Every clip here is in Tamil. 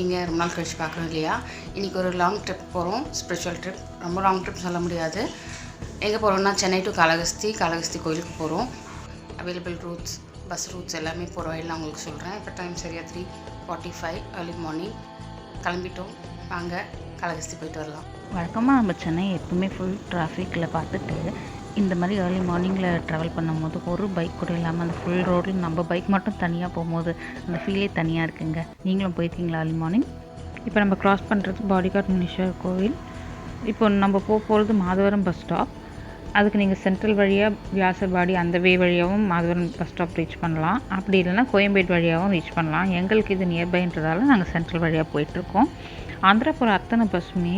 இருக்கீங்க ரொம்ப நாள் கழிச்சு பார்க்குறோம் இல்லையா? இன்றைக்கி ஒரு லாங் ட்ரிப் போகிறோம் ஸ்பிரிச்சுவல் ட்ரிப் ரொம்ப லாங் ட்ரிப் சொல்ல முடியாது. எங்கே போகிறோம்னா சென்னை டு காளகஸ்தி காளகஸ்தி கோயிலுக்கு போகிறோம் அவைலபிள் ரூட்ஸ் பஸ் ரூட்ஸ் எல்லாமே போகிற வழியில் நான் உங்களுக்கு சொல்கிறேன் இப்போ டைம் சரியாக three forty five early morning கிளம்பிட்டோம். வாங்க காளகஸ்தி போயிட்டு வரலாம். வழக்கமாக நம்ம சென்னை எப்பவுமே ஃபுல் டிராஃபிக்கில் பார்த்துட்டு இந்த மாதிரி ஏர்லி மார்னிங்கில் ட்ராவல் பண்ணும்போது ஒரு பைக் கூட இல்லாமல் அந்த ஃபுல் ரோட்டில் நம்ம பைக் மட்டும் தனியாக போகும்போது அந்த ஃபீலே தனியாக இருக்குங்க. நீங்களும் போயிருக்கீங்களா ஏர்லி மார்னிங் இப்போ நம்ம கிராஸ் பண்ணுறது பாடிகார்ட் முனீஸ்வர் கோவில். இப்போ நம்ம போக போகிறது மாதவரம் பஸ் ஸ்டாப் அதுக்கு நீங்கள் சென்ட்ரல் வழியாக வியாசர்பாடி அந்த வே வழியாகவும் மாதவரம் பஸ் ஸ்டாப் ரீச் பண்ணலாம். அப்படி இல்லைன்னா கோயம்பேடு வழியாகவும் ரீச் பண்ணலாம். எங்களுக்கு இது நியர்பைன்றதால நாங்கள் சென்ட்ரல் வழியாக போயிட்டுருக்கோம் ஆந்திரா போகிற அத்தனை பஸ்ஸுமே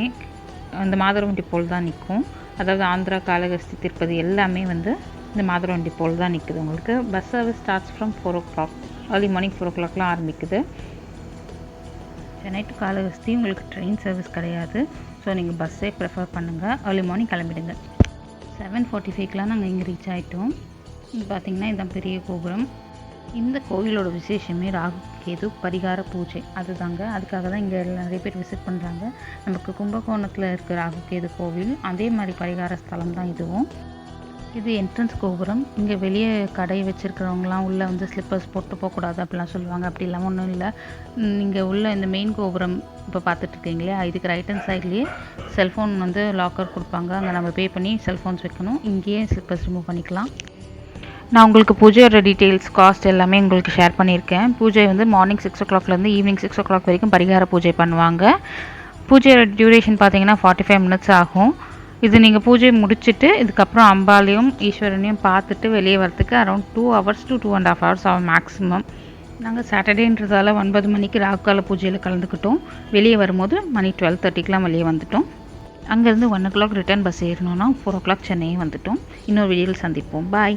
அந்த மாதவரம் டிப்போல் தான் நிற்கும். அதாவது ஆந்திரா காலகஸ்தி திருப்பதி எல்லாமே வந்து இந்த மாதவரம் போல் தான் நிற்குது உங்களுக்கு. Bus service starts from four o'clock early morning four ஓ கிளாக்லாம் ஆரம்பிக்குது. சென்னை டு காலகஸ்தி உங்களுக்கு ட்ரெயின் சர்வீஸ் கிடையாது. ஸோ நீங்கள் பஸ்ஸே ப்ரிஃபர் பண்ணுங்கள் ஏர்லி மார்னிங் கிளம்பிடுங்க. செவன் ஃபார்ட்டி ஃபைவ்க்கெலாம் நாங்கள் இங்கே ரீச் ஆகிட்டோம் இது பார்த்திங்கன்னா இதுதான் பெரிய கோபுரம். இந்த கோவிலோட விசேஷமே ராகு கேது பரிகார பூஜை. அதுதாங்க. அதுக்காக தான் இங்கே நிறைய பேர் விசிட் பண்ணுறாங்க நமக்கு கும்பகோணத்தில் இருக்கிற ராகு கேது கோவில் அதே மாதிரி பரிகார ஸ்தலம் தான் இதுவும். இது என்ட்ரன்ஸ் கோபுரம். இங்கே வெளியே கடை வச்சுருக்கிறவங்களாம் உள்ளே வந்து ஸ்லிப்பர்ஸ் போட்டு போகக்கூடாது அப்படிலாம் சொல்லுவாங்க. அப்படி ஒன்றும் இல்லை. நீங்கள் உள்ள இந்த மெயின் கோபுரம் இப்போ பார்த்துட்ருக்கீங்களே இதுக்கு ரைட் ஹேண்ட் சைட்லேயே செல்ஃபோன் வந்து லாக்கர் கொடுப்பாங்க. அங்கே நம்ம பே பண்ணி செல்ஃபோன்ஸ் வைக்கணும். இங்கேயே ஸ்லிப்பர்ஸ் ரிமூவ் பண்ணிக்கலாம். நான் உங்களுக்கு பூஜையோட டீட்டெயில்ஸ் காஸ்ட் எல்லாமே உங்களுக்கு ஷேர் பண்ணியிருக்கேன். பூஜை வந்து மார்னிங் சிக்ஸ் ஓ கிளாக்லேருந்து ஈவினிங் சிக்ஸ் ஓ கிளாக் வரைக்கும் பரிகார பூஜை பண்ணுவாங்க. பூஜையோட டியூரேஷன் பார்த்தீங்கன்னா ஃபார்ட்டி ஃபைவ் மினிட்ஸ் ஆகும். இது நீங்கள் பூஜை முடிச்சுட்டு இதுக்கப்புறம் அம்பாலையும் ஈஸ்வரனையும் பார்த்துட்டு வெளியே வரத்துக்கு around two hours to two and half hours ஆகும் மேக்ஸிமம் நாங்கள் சாட்டர்டேன்றதால ஒன்பது மணிக்கு ராகுகால பூஜையில் கலந்துக்கிட்டோம். வெளியே வரும்போது மணி டுவெல் தேர்ட்டிக்கெலாம் வெளியே வந்துட்டோம். அங்கேருந்து one o'clock return bus ஏறணும்னா ஃபோர் ஓ கிளாக் சென்னையும் வந்துட்டோம். இன்னொரு வீடியோவில் சந்திப்போம். பாய்